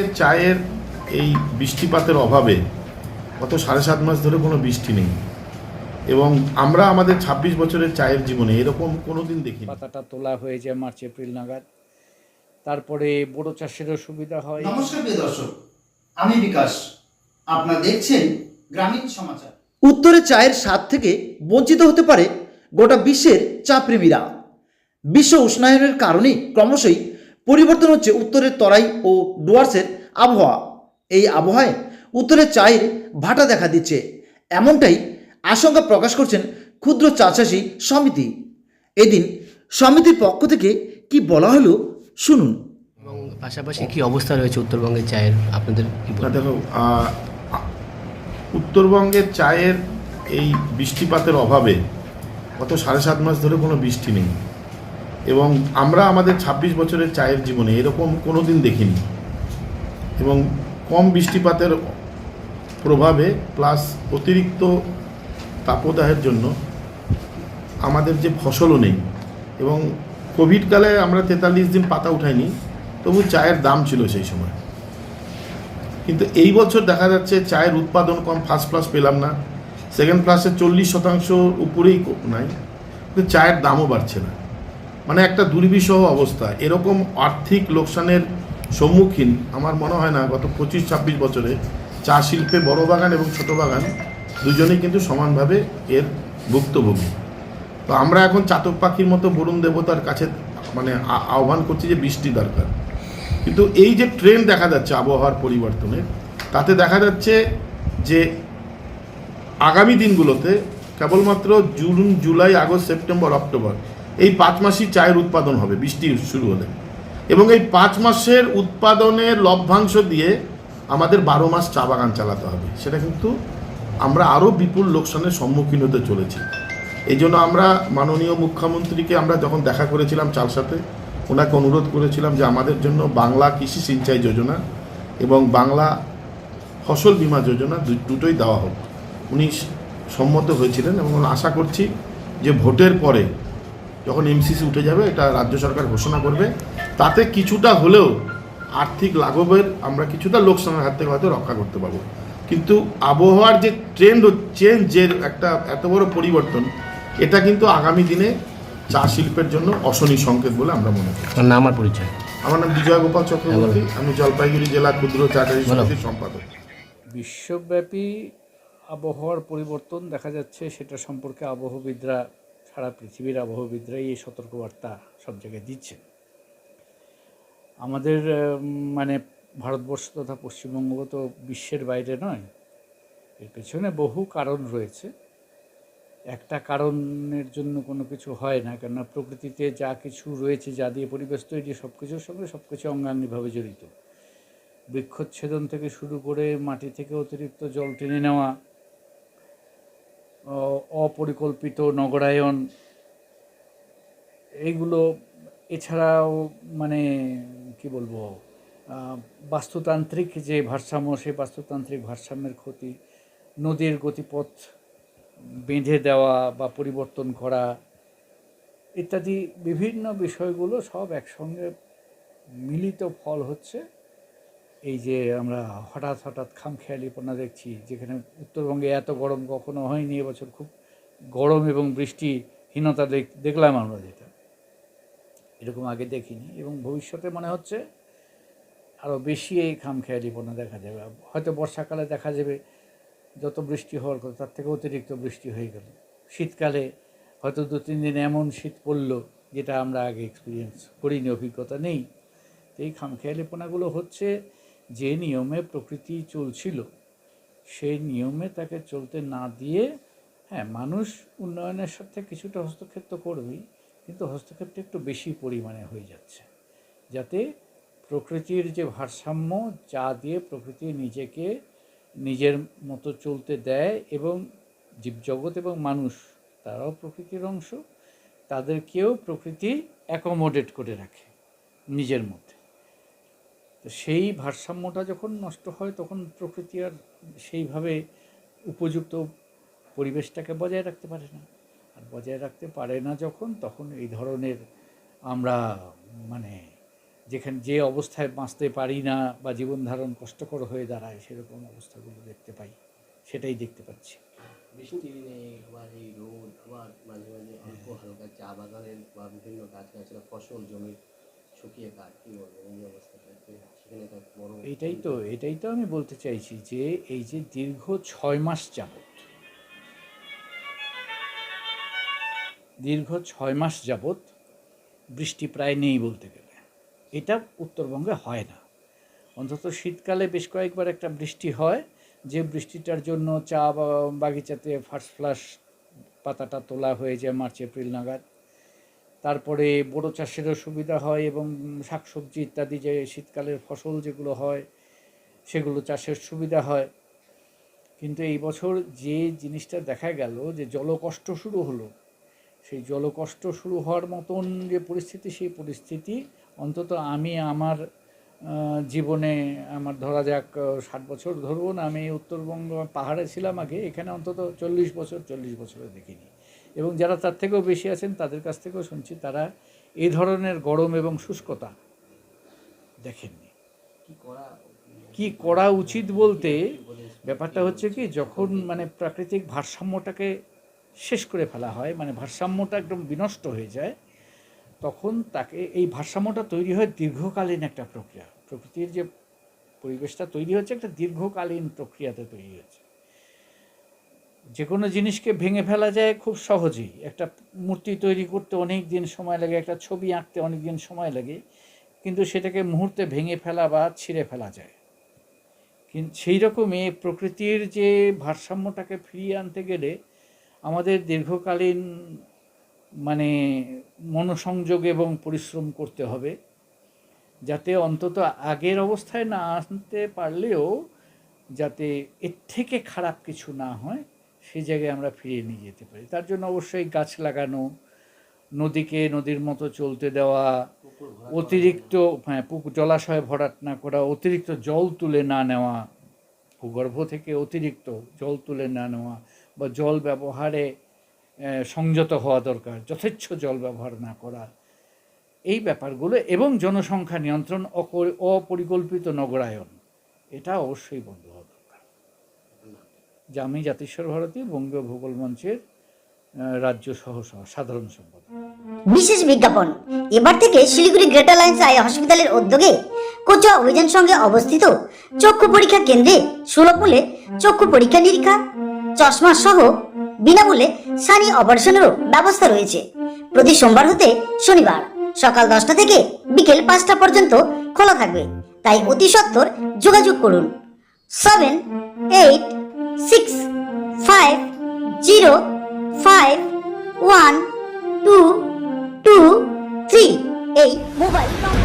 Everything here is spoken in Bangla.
এর চায়ের এই বৃষ্টিপাতের অভাবে গত সাড়ে সাত মাস ধরে কোনো বৃষ্টি নেই। এবং আমরা আমাদের ২৬ বছরের চায়ের জীবনে এরকম কোনো দিন দেখিনি। পাতাটা তোলা হয়ে যায় মার্চ এপ্রিল নাগাদ। তারপরে বড় চাষেরও সুবিধা হয়। নমস্কার প্রিয় দর্শক আমি বিকাশ। আপনারা দেখছেন গ্রামীণ সমাচার। উত্তরে চায়ের স্বাদ থেকে বঞ্চিত হতে পারে গোটা বিশ্বের চা প্রেমীরা। বিশ্ব উষ্ণায়নের কারণে ক্রমশই পরিবর্তন হচ্ছে উত্তরের তরাই ও ডুয়ার্সের আবহাওয়া। এই আবহাওয়ায় উত্তরের চায়ের ভাটা দেখা দিচ্ছে। এমনটাই আশঙ্কা প্রকাশ করছেন ক্ষুদ্র চা চাষি সমিতি। এদিন সমিতির পক্ষ থেকে কি বলা হলো শুনুন। এবং পাশাপাশি কি অবস্থা রয়েছে উত্তরবঙ্গের চায়ের? আপনাদের? দেখো উত্তরবঙ্গের চায়ের এই বৃষ্টিপাতের অভাবে গত সাড়ে সাত মাস ধরে কোনো বৃষ্টি নেই। এবং আমরা আমাদের ২৬ বছরের চায়ের জীবনে এরকম কোনো দিন দেখিনি। এবং কম বৃষ্টিপাতের প্রভাবে প্লাস অতিরিক্ত তাপদাহের জন্য আমাদের যে ফসলও নেই। এবং কোভিডকালে আমরা তেতাল্লিশ দিন পাতা উঠাইনি, তবু চায়ের দাম ছিল সেই সময়। কিন্তু এই বছর দেখা যাচ্ছে চায়ের উৎপাদন কম ফার্স্ট ক্লাস পেলাম না সেকেন্ড ক্লাসে চল্লিশ শতাংশ উপরেই নাই। কিন্তু চায়ের দামও বাড়ছে না। মানে একটা দুর্বিষহ অবস্থা। এরকম আর্থিক লোকসানের সম্মুখীন আমার মনে হয় না গত পঁচিশ, ছাব্বিশ বছরে চা শিল্পে বড় বাগান এবং ছোট বাগান দুজনেই কিন্তু সমানভাবে এর ভুক্তভোগী। তো আমরা এখন চাতক পাখির মতো বরুণ দেবতার কাছে মানে আহ্বান করছি যে বৃষ্টি দরকার। কিন্তু এই যে ট্রেন দেখা যাচ্ছে আবহাওয়ার পরিবর্তনের, তাতে দেখা যাচ্ছে যে আগামী দিনগুলোতে কেবলমাত্র June, July, August, September, October এই পাঁচ মাসই চায়ের উৎপাদন হবে, বৃষ্টি শুরু হলে। এবং এই পাঁচ মাসের উৎপাদনের লভ্যাংশ দিয়ে আমাদের বারো মাস চা বাগান চালাতে হবে। সেটা কিন্তু আমরা আরও বিপুল লোকসানের সম্মুখীন হতে চলেছি। এই জন্য আমরা মাননীয় মুখ্যমন্ত্রীকে আমরা যখন দেখা করেছিলাম চার সাথে, ওনাকে অনুরোধ করেছিলাম যে আমাদের জন্য বাংলা কৃষি সিঞ্চাই যোজনা এবং বাংলা ফসল বীমা যোজনা দুটোই দেওয়া হোক। উনি সম্মত হয়েছিলেন এবং আশা করছি যে ভোটের পরে যখন এমসিসি উঠে যাবে এটা রাজ্য সরকার ঘোষণা করবে। তাতে কিছুটা হলেও আর্থিক লাঘবের আমরা কিছুটা লোকসানের হাত থেকে হয়তো রক্ষা করতে পারব। কিন্তু আবহাওয়ার যে ট্রেন্ড চেঞ্জ যে একটা এত বড় পরিবর্তন এটা কিন্তু আগামী দিনে চা শিল্পের জন্য অশনি সংকেত বলে আমরা মনে করি। নাম আর পরিচয়। আমার নাম বিজয় গোপাল চক্রবর্তী আমি জলপাইগুড়ি জেলা ক্ষুদ্র চাটারি বলো। সমিতির সম্পাদক। বিশ্বব্যাপী আবহাওয়ার পরিবর্তন দেখা যাচ্ছে সেটা সম্পর্কে আবহবিদরা সারা পৃথিবীর আবহবিদরাই এই সতর্কবার্তা সব জায়গায় দিচ্ছে আমাদের মানে ভারতবর্ষ তথা পশ্চিমবঙ্গ তো বিশ্বের বাইরে নয়। এর পেছনে বহু কারণ রয়েছে। একটা কারণের জন্য কোনো কিছু হয় না, কেননা প্রকৃতিতে যা কিছু রয়েছে, যা দিয়ে পরিবেশ তৈরি সব কিছুর সঙ্গে সব কিছু অঙ্গাঙ্গিভাবে জড়িত। বৃক্ষচ্ছেদন থেকে শুরু করে মাটি থেকে অতিরিক্ত জল টেনে নেওয়া অপরিকল্পিত নগরায়ন এইগুলো এছাড়াও মানে কি বলব বাস্তুতান্ত্রিক যে ভারসাম্য, সেই বাস্তুতান্ত্রিক ভারসাম্যের ক্ষতি, নদীর গতিপথ বেঁধে দেওয়া বা পরিবর্তন করা ইত্যাদি বিভিন্ন বিষয়গুলো সব একসঙ্গে মিলিত ফল হচ্ছে। এই যে আমরা হঠাৎ হঠাৎ খামখেয়ালিপনা দেখছি, যেখানে উত্তরবঙ্গে এত গরম কখনো হয়নি, এবছর খুব গরম এবং বৃষ্টিহীনতা দেখ- দেখলাম আমরা যেটা। এরকম আগে দেখিনি এবং ভবিষ্যতে মনে হচ্ছে আরও বেশি এই খামখেয়ালিপনা দেখা যাবে। হয়তো বর্ষাকালে দেখা যাবে যত বৃষ্টি হওয়ার কথা, তার থেকে অতিরিক্ত বৃষ্টি হয়ে গেল। শীতকালে হয়তো দু, তিন দিন এমন শীত পড়ল, যেটা আমরা আগে এক্সপিরিয়েন্স করিনি, অভিজ্ঞতা নেই। এই খামখেয়ালিপনাগুলো হচ্ছে যে নিয়মে প্রকৃতি চলছিল সেই নিয়মে তাকে চলতে না দিয়ে হ্যাঁ মানুষ উন্নয়নের সাথে কিছুটা হস্তক্ষেপ তো করবেই, কিন্তু হস্তক্ষেপটা একটু বেশি পরিমাণে হয়ে যাচ্ছে। যাতে প্রকৃতির যে ভারসাম্য, যা দিয়ে প্রকৃতি নিজেকে নিজের মতো চলতে দেয় এবং জীবজগৎ এবং মানুষ, তারাও প্রকৃতির অংশ, তাদেরকেও প্রকৃতি অ্যাকোমোডেট করে রাখে নিজের মধ্যে। তো সেই ভারসাম্যটা যখন নষ্ট হয়, তখন প্রকৃতি আর সেইভাবে উপযুক্ত পরিবেশটাকে বজায় রাখতে পারে না। আর বজায় রাখতে পারে না যখন, তখন এই ধরনের আমরা মানে যেখানে, যে অবস্থায় বাঁচতে পারি না বা জীবন ধারণ কষ্টকর হয়ে দাঁড়ায়, সেরকম অবস্থাগুলো দেখতে পাই। সেটাই দেখতে পাচ্ছি। বৃষ্টি নেই আবার এই রোদ, আবার মাঝে মাঝে অল্প হালকা চা বাগানের বা বিভিন্ন ফসল জমি শুকিয়ে কাঠ, কী বলবেন এই অবস্থাটা সেখানে একটা বড় এটাই তো এটাই তো আমি বলতে চাইছি যে এই যে দীর্ঘ ছয় মাস যাবত দীর্ঘ ছয় মাস যাবৎ বৃষ্টি প্রায় নেই বলতে গেলে। এটা উত্তরবঙ্গে হয় না। অন্তত শীতকালে বেশ কয়েকবার একটা বৃষ্টি হয়, যে বৃষ্টিটার জন্য চা বাগিচাতে ফার্স্ট ফ্লাশ পাতাটা তোলা হয়ে যায়, মার্চ, এপ্রিল নাগাদ। তারপরে বড় চাষেরও সুবিধা হয় এবং শাকসবজি ইত্যাদি যে শীতকালের ফসল যেগুলো হয়, সেগুলো চাষের সুবিধা হয়। কিন্তু এই বছর যে জিনিসটা দেখা গেল যে জলকষ্ট শুরু হলো, সেই জলকষ্ট শুরু হওয়ার মতন যে পরিস্থিতি, সেই পরিস্থিতি অন্তত আমি আমার জীবনে আমার ধরা যাক ষাট বছর ধরুন, আমি উত্তরবঙ্গ পাহাড়ে ছিলাম আগে, এখানে অন্তত চল্লিশ বছর, চল্লিশ বছরে দেখিনি। এবং যারা তার থেকেও বেশি আছেন তাদের কাছ থেকেও শুনছি তারা এই ধরনের গরম এবং শুষ্কতা দেখেননি। কি করা কি করা উচিত বলতে ব্যাপারটা হচ্ছে কি যখন মানে প্রাকৃতিক ভারসাম্যটাকে শেষ করে ফেলা হয় মানে ভারসাম্যটা একদম বিনষ্ট হয়ে যায় তখন তাকে এই ভারসাম্যটা তৈরি হয় দীর্ঘকালীন একটা প্রক্রিয়া। প্রকৃতির যে পরিবেশটা তৈরি হচ্ছে একটা দীর্ঘকালীন প্রক্রিয়াতে তৈরি হচ্ছে। যে কোনো জিনিসকে ভেঙে ফেলা যায় খুব সহজেই। একটা মূর্তি তৈরি করতে অনেক দিন সময় লাগে, একটা ছবি আঁকতে অনেক দিন সময় লাগে, কিন্তু সেটাকে মুহূর্তে ভেঙে ফেলা বা ছিঁড়ে ফেলা যায়। কিন্তু সেই রকমই প্রকৃতির যে ভারসাম্যটাকে ফিরিয়ে আনতে গেলে আমাদের দীর্ঘকালীন মানে মনোসংযোগ এবং পরিশ্রম করতে হবে, যাতে অন্তত আগের অবস্থায় না আনতে পারলেও যাতে এর থেকে খারাপ কিছু না হয়। সেই জায়গায় আমরা ফিরিয়ে নিয়ে যেতে পারি। তার জন্য অবশ্যই গাছ লাগানো নদীকে নদীর মতো চলতে দেওয়া অতিরিক্ত হ্যাঁ পুকুর জলাশয় ভরাট না করা অতিরিক্ত জল তুলে না নেওয়া ভূগর্ভ থেকে অতিরিক্ত জল তুলে না নেওয়া বা জল ব্যবহারে সংযত হওয়া দরকার যথেচ্ছ জল ব্যবহার না করা এই ব্যাপারগুলো এবং জনসংখ্যা নিয়ন্ত্রণ অপরিকল্পিত নগরায়ন এটা অবশ্যই বন্ধ দরকার যে আমি জাতিস্বর ভারতী বঙ্গীয় ভূগোল মঞ্চের রাজ্য সহ সাধারণ সম্পাদক। বিশেষ বিজ্ঞাপন। এবার থেকে শিলিগুড়ি গ্রেটার লাইন্স আই হসপিটালের উদ্যোগে কোচুয়া অভিযান সঙ্গে অবস্থিত চক্ষু পরীক্ষা কেন্দ্রে সুলভ মূল্যে চক্ষু পরীক্ষা নিরীক্ষা, চশমা সহ বিনামূল্যে সানি অপারেশনেরও ব্যবস্থা রয়েছে। প্রতি সোমবার হতে শনিবার সকাল দশটা থেকে বিকেল পাঁচটা পর্যন্ত খোলা থাকবে। তাই অতি সত্বর যোগাযোগ করুন। Seven eight six five zero five one two two three এই মোবাইল নম্বর